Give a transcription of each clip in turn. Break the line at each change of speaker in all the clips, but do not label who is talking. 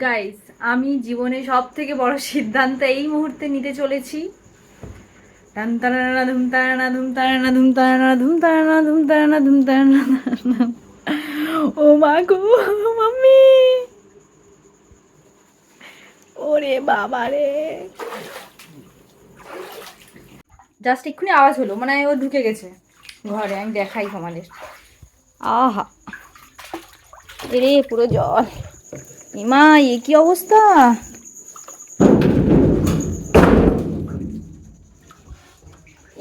Guys আমি জীবনে সব থেকে বড় সিদ্ধান্ত এই মুহূর্তে নিতে চলেছি। টান তারানা, ধুম ধুম তারানা, ধুম ধুম তারানা, ধুম ধুম তারানা। ও মা গো, মাম্মি। ওরে বাবা রে। জাস্ট এক্ষুনি আওয়াজ হলো মানে ও ঢুকে গেছে ঘরে, আমি দেখাই তোমাদের। আহা। এরে, পুরো জল। ইমা এ কি অবস্থা?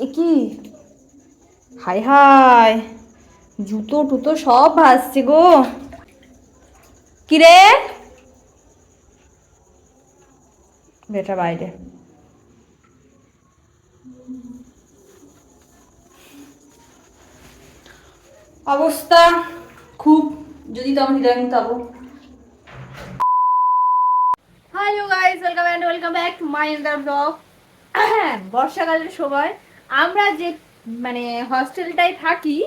এ কি? হাই হাই জুতো টুতো সব ভাসছে গো। কিরে বেটা বাইরে। অবস্থা খুব, যদি তো আমি হৃদয় পাবো hello guys welcome and welcome back to my under blog বর্ষাকালের সময় আমরা যে মানে হস্টেলটায় থাকি,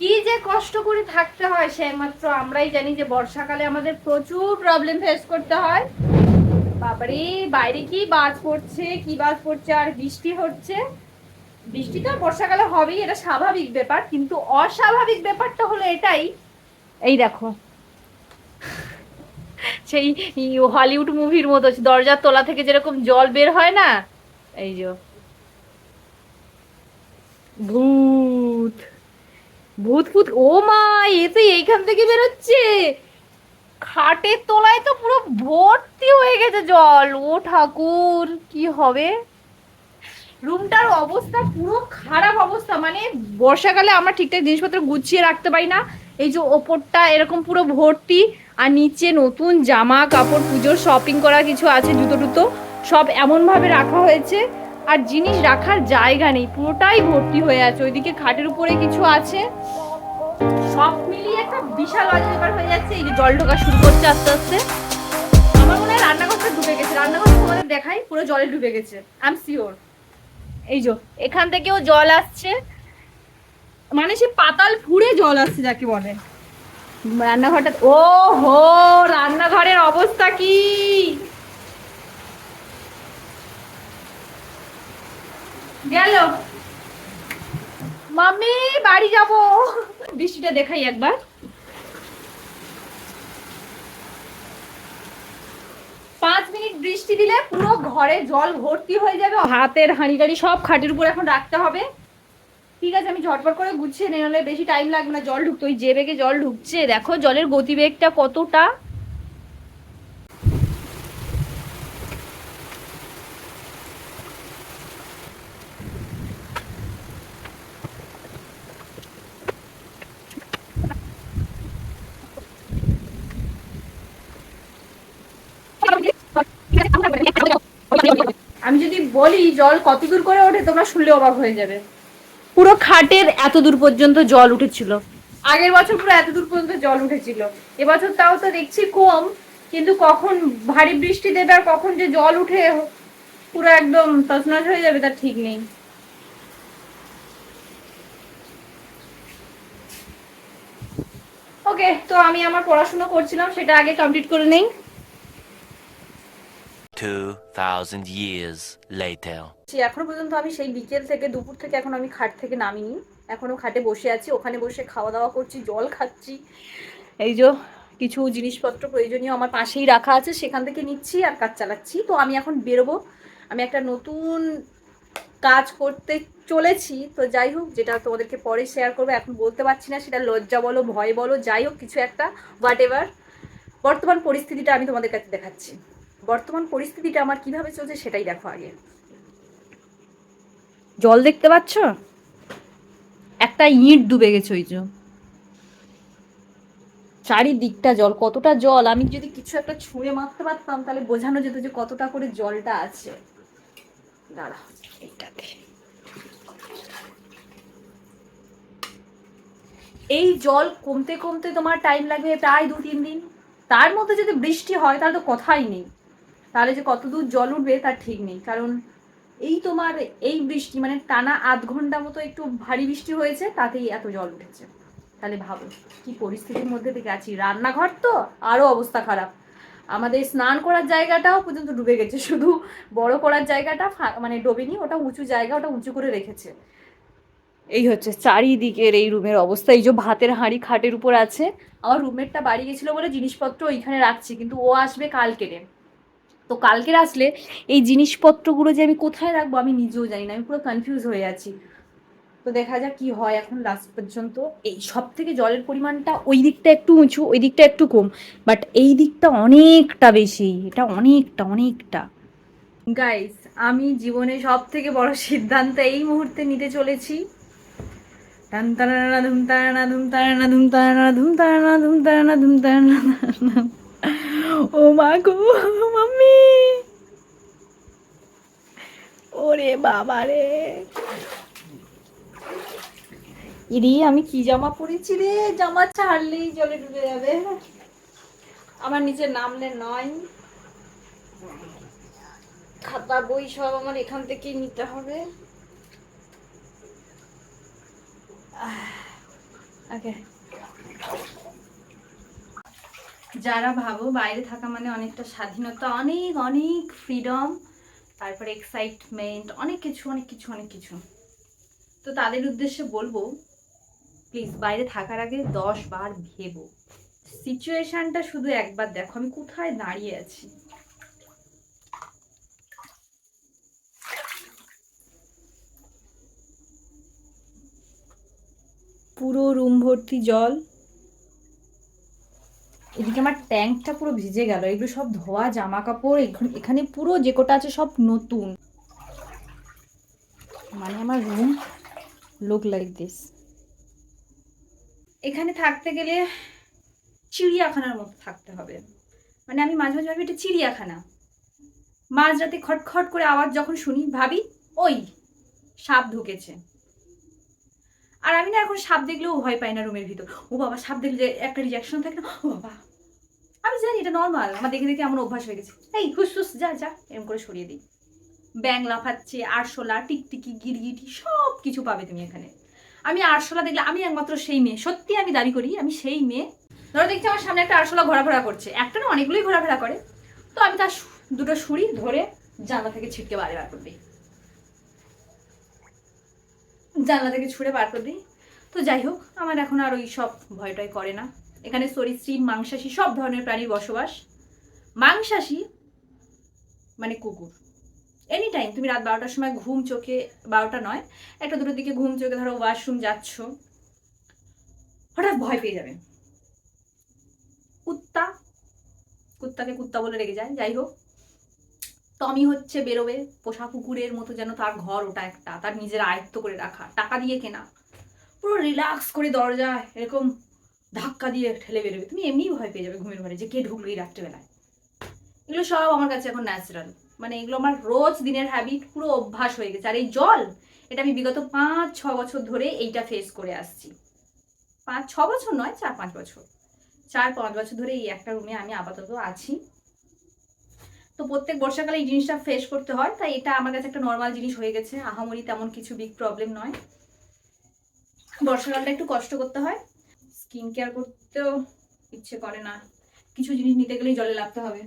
কি যে কষ্ট করে থাকতে হয় সে আমরাই জানি যে বর্ষাকালে আমাদের প্রচুর প্রবলেম ফেস করতে হয়। বাবারে, বাইরে কি বাজ পড়ছে, কি বাজ পড়ছে, আর বৃষ্টি হচ্ছে। বৃষ্টি তো বর্ষাকালে হবেই, এটা স্বাভাবিক ব্যাপার, কিন্তু অস্বাভাবিক ব্যাপারটা হলো এটাই। এই দেখো সেই হলিউড মুভির মতো, দরজার তলা থেকে যেরকম জল বের হয় না? এই যে। ভূত। ভূত ভূত। ও মা, এ তো এইখান থেকে বেরোচ্ছে। খাটের তলায় তো পুরো ভর্তি হয়ে গেছে জল। ও ঠাকুর, কি হবে? রুমটার অবস্থা পুরো খারাপ অবস্থা। মানে বর্ষাকালে আমরা ঠিকঠাক জিনিসপত্র গুছিয়ে রাখতে পারি না। এই যে ওপরটা, এরকম পুরো ভর্তি, আর নিচে নতুন জামা, কাপড় পুজোর শপিং করা কিছু আছে, জুতো টুতো, সব এমনভাবে রাখা হয়েছে। আর জিনিস রাখার জায়গা নেই, পুরোটাই ভর্তি হয়ে আছে, ওইদিকে খাটের উপরে কিছু আছে। সব মিলিয়ে একটা বিশাল অজেবার হয়ে যাচ্ছে, এই যে জল ঢোকা শুরু করছে আস্তে আস্তে। আমার মনে হয় রান্নাঘরটা ডুবে গেছে রান্নাঘর তোমাদের দেখাই, পুরো জলে ডুবে গেছে আই এম শিওর এই যে, এখান থেকেও জল আসছে মানে সে পাতাল ফুড়ে জল আসছে যাকে বলে। রান্নাঘরটা ও হো রান্নাঘরের অবস্থা কি? গেল। মাম্মি বাড়ি যাব। বৃষ্টিটা দেখাই একবার। পাঁচ মিনিট বৃষ্টি দিলে পুরো ঘরে জল ভর্তি হয়ে যাবে। হাতের হাঁড়ি টাড়ি সব খাটের উপর এখন রাখতে হবে। ঠিক আছে, আমি ঝটপট করে গুছিয়ে নিয়ে হলে বেশি টাইম লাগবে না, জল ঢুকতো, ওই যে বেগে জল ঢুকছে। দেখো, জলের গতিবেগটা কতটা? আমি যদি বলি, জল কত দূর করে ওঠে, তোমরা শুনলে অবাক হয়ে যাবে। পুরো খাটের এত দূর পর্যন্ত জল উঠেছিল। আগের বছর পুরো এত দূর পর্যন্ত জল উঠেছিল। এবছর তাও তো দেখছি কম, কিন্তু কখন ভারী বৃষ্টি দেবে আর কখন যে জল উঠে, পুরো একদম তছনছ হয়ে যাবে, তার ঠিক নেই। ওকে তো আমি আমার পড়াশোনা করছিলাম, সেটা আগে কমপ্লিট করে নেই।
2,000 years later.
সে এখনও পর্যন্ত আমি সেই বিকেল থেকে দুপুর থেকে এখন আমি খাট থেকে নামিনি। এখনও খাটে বসে আছি ওখানে বসে খাওয়া দাওয়া করছি জল খাচ্ছি। এই যে কিছু জিনিসপত্র প্রয়োজনীয় আমার পাশেই রাখা আছে সেখান থেকে নিচ্ছি আর কাজ চালাচ্ছি। তো আমি এখন বেরোবো। আমি একটা নতুন কাজ করতে চলেছি তো যাই হোক যেটা তোমাদেরকে পরে শেয়ার করব এখন বলতে পারছি না সেটা লজ্জা বলো ভয় বলো যাই হোক কিছু একটা হোয়াট এভার বর্তমান পরিস্থিতিটা আমি তোমাদের কাছে দেখাচ্ছি। বর্তমান পরিস্থিতিটা আমার কীভাবে চলছে সেটাই দেখো আগে। জল দেখতে পাচ্ছ? একটা ইট ডুবে গেছে ওই চারিদিকটা জল, কতটা জল? আমি যদি কিছু একটা ছুঁড়ে মারতে পারতাম, তাহলে বোঝানো যেত যে কতটা করে জলটা আছে। দাঁড়া, এইটাতে। এই জল কমতে কমতে তোমার টাইম লাগবে প্রায় দু তিন দিন। তার মধ্যে যদি বৃষ্টি হয়, তাহলে তো কথাই নেই। তাহলে যে কত দূর জল উঠবে তার ঠিক নেই। কারণ এই তোমার এই বৃষ্টি মানে টানা আধ ঘণ্টা মতো একটু ভারী বৃষ্টি হয়েছে, তাতেই এত জল উঠেছে। তাহলে ভাবো, কি পরিস্থিতির মধ্যে থেকে আছি রান্নাঘর তো, আরও অবস্থা খারাপ। আমাদের স্নান করার জায়গাটাও পর্যন্ত ডুবে গেছে। শুধু বড় করার জায়গাটা মানে ডোবেনি, ওটা উঁচু জায়গা, ওটা উঁচু করে রেখেছে। এই হচ্ছে চারিদিকের এই রুমের অবস্থা। এই যে ভাতের হাঁড়ি খাটের উপর আছে। আমার রুমমেটটা বাড়ি গেছিল বলে জিনিসপত্র ওইখানে রাখছি, কিন্তু ও আসবে কালকেরে তো কালকের আসলে এই জিনিসপত্রগুলো যে আমি কোথায় রাখব আমি নিজেও জানি না আমি পুরো কনফিউজ হয়ে আছি তো দেখা যাক কি হয় এখন লাস্ট পর্যন্ত এই সব থেকে জলের পরিমাণটা ওই দিকটা একটু উঁচু ওই দিকটা একটু কম বাট এই দিকটা অনেকটা বেশি এটা অনেকটা অনেকটা গাইস আমি জীবনে সব থেকে বড় সিদ্ধান্ত এই মুহূর্তে নিতে চলেছি টান তারানা ধুম তারানা ধুম তারানা ধুম ধুম তারানা ধুম। ও মা গো, মাম্মি। ওরে বাবা রে। ইরি, আমি কি জামা পরেছি রে? জামা ছাড়লেই জলে ডুবে যাবে। আমার নিচে নামলে নয়। খাতা, বই সব আমার এখান থেকেই নিতে হবে। ওকে। যারা ভাবো বাইরে থাকা মানে অনেকটা স্বাধীনতা, অনেক অনেক ফ্রিডম তারপরে এক্সাইটমেন্ট অনেক কিছু অনেক কিছু অনেক কিছু। তো তাদের উদ্দেশ্যে বলব প্লিজ বাইরে থাকার আগে দশ বার ভেবো। সিচুয়েশনটা শুধু একবার দেখো, আমি কোথায় দাঁড়িয়ে আছি? পুরো রুম ভর্তি জল। এদিকে আমার ট্যাঙ্কটা পুরো ভিজে গেল, এগুলো সব ধোয়া জামা কাপড় এখানে পুরো যে কটা আছে সব নতুন। মানে আমার রুম লুক লাইক দিস এখানে থাকতে গেলে চিড়িয়াখানার মতো থাকতে হবে। মানে আমি মাঝে মাঝে ভাবি এটা চিড়িয়াখানা। মাঝরাতে খটখট করে আওয়াজ যখন শুনি, ভাবি, ওই, সাপ ঢুকেছে। আর আমি না এখন সাপ দেখলেও ভয় পাই না রুমের ভিতর। ও বাবা, সাপ দেখলে একটা রিয়াকশন থাকে না, ও বাবা। আমি জানি এটা নর্মাল আমার দেখে দেখে এমন অভ্যাস হয়ে গেছে। এই, হুস হুস, যা যা এরকম করে সরিয়ে দিই। ব্যাং লাফাচ্ছে, আরশোলা, টিকটিকি, গিরগিটি সব কিছু পাবে তুমি এখানে। আমি আরশোলা দেখলে, আমি একমাত্র সেই মেয়ে। সত্যি আমি দাবি করি, আমি সেই মেয়ে। ধরো দেখছি আমার সামনে একটা আরশোলা ঘোরাফেরা করছে। একটা না অনেকগুলোই ঘোরাফেরা করে। তো আমি তার দুটো সুড়ি ধরে জানলা থেকে ছিটকে বাইরে বার করে দিই। জানলা থেকে ছুঁড়ে বার করে দিই। তো যাই হোক, আমার এখন আর ওই সব ভয় টয় করে না। এখানে সরীসৃপ মাংসাশী, সব ধরনের প্রাণীর বসবাস। মাংসাশী মানে কুকুর। এনি টাইম তুমি রাত বারোটার সময় ঘুম চোখে, বারোটা নয়, একটা দুটোর দিকে ঘুম চোখে ধরো ওয়াশরুম যাচ্ছ, হঠাৎ ভয় পেয়ে যাবে। কুত্তা, কুত্তাকে কুত্তা বলে রেগে যায়। যাই হোক, টমি হচ্ছে বেরোবে, পোষা কুকুরের মতো যেন তার ঘর ওটা একটা, তার নিজের আয়ত্ত করে রাখা, টাকা দিয়ে কেনা। পুরো রিল্যাক্স করে দরজা এরকম ধাক্কা দিয়ে ঠেলে বেরোবে। তুমি এমনিই ভয় পেয়ে যাবে ঘুমের ঘরে যে কে ঢুকলো এই রাত্রেবেলায়। এগুলো সব আমার কাছে এখন ন্যাচারাল মানে এগুলো আমার রোজ দিনের হ্যাবিট পুরো অভ্যাস হয়ে গেছে। আর এই জল, এটা আমি বিগত পাঁচ, ছ বছর ধরে এইটা ফেস করে আসছি। পাঁচ, ছ বছর নয়, চার, পাঁচ বছর। চার, পাঁচ বছর ধরে এই একটা রুমে আমি আপাতত আছি। তো প্রত্যেক বর্ষাকালে এই জিনিসটা ফেস করতে হয়, তাই এটা আমার কাছে একটা নর্মাল জিনিস হয়ে গেছে। আহামরি তেমন কিছু বিগ প্রবলেম নয়। বর্ষাকালটা একটু কষ্ট করতে হয়। স্কিন কেয়ার করতেও ইচ্ছে করে না। কিছু জিনিস নিতে গেলেই জলে লাগতে হবে।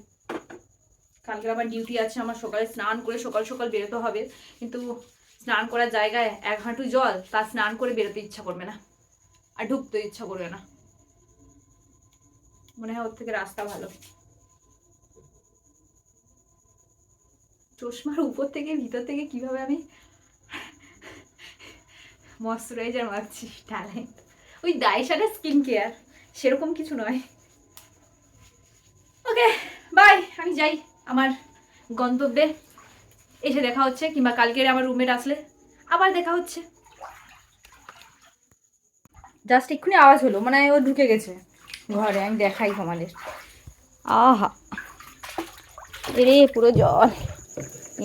কালকে আবার ডিউটি আছে, আমার সকালে স্নান করে সকাল সকাল বেরোতে হবে। কিন্তু স্নান করার জায়গায় এক হাঁটু জল, তা স্নান করে বেরোতে ইচ্ছা করবে না। আর ঢুকতে ইচ্ছা করবে না। মনে হয় ওর থেকে রাস্তা ভালো। চশমার উপর থেকে ভিতর থেকে কীভাবে আমি ময়শ্চারাইজার মাখছি ট্যালেন্ট ওই দায়সাটা স্কিন কেয়ার সেরকম কিছু নয়। ওকে বাই আমি যাই আমার গন্তব্যে। এসে দেখা হচ্ছে, কিংবা কালকের আমার রুমমেট আসলে। আবার দেখা হচ্ছে। জাস্ট এক্ষুনি আওয়াজ হলো মানে ও ঢুকে গেছে ঘরে, আমি দেখাই তোমাদের। আহা। এরে, পুরো জল।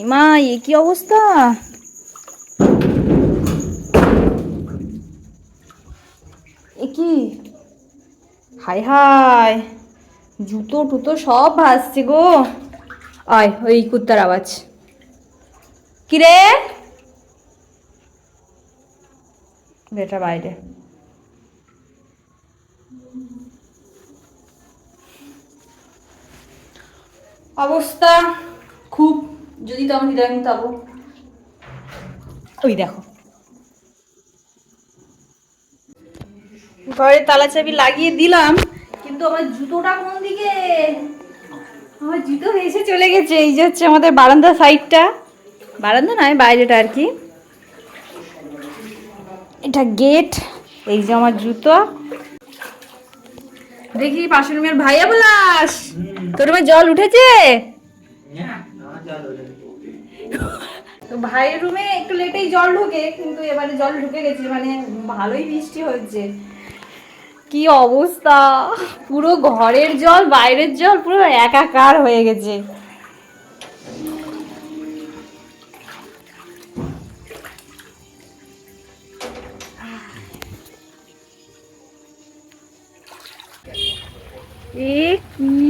ইমা এ কি অবস্থা? কি? হাই হাই। জুতো টুতো সব ভাসছে গো। আয়, ওই কুত্তার আওয়াজ। কিরে? বেটা বাইরে। অবস্থা খুব। যদি তো আমি হৃদয় তাবো ওই দেখো। ঘরে তালা চাবি লাগিয়ে দিলাম, কিন্তু আমার জুতোটা কোন দিকে? আমার জুতো এসে চলে গেছে, এই যে হচ্ছে আমাদের বারান্দা সাইডটা বারান্দা নয়, বাইরেটা আর কি। এটা গেট এই যে আমার জুতো। দেখি পাশের রুমের ভাইয়া বলাস, তোর রুমে জল উঠেছে? তো ভাইয়ের রুমে একটু লেটেই জল ঢুকে, কিন্তু এবারে জল ঢুকে গেছে মানে ভালোই বৃষ্টি হচ্ছে কি অবস্থা? পুরো ঘরের জল বাইরের জল পুরো একাকার হয়ে গেছে। এ কি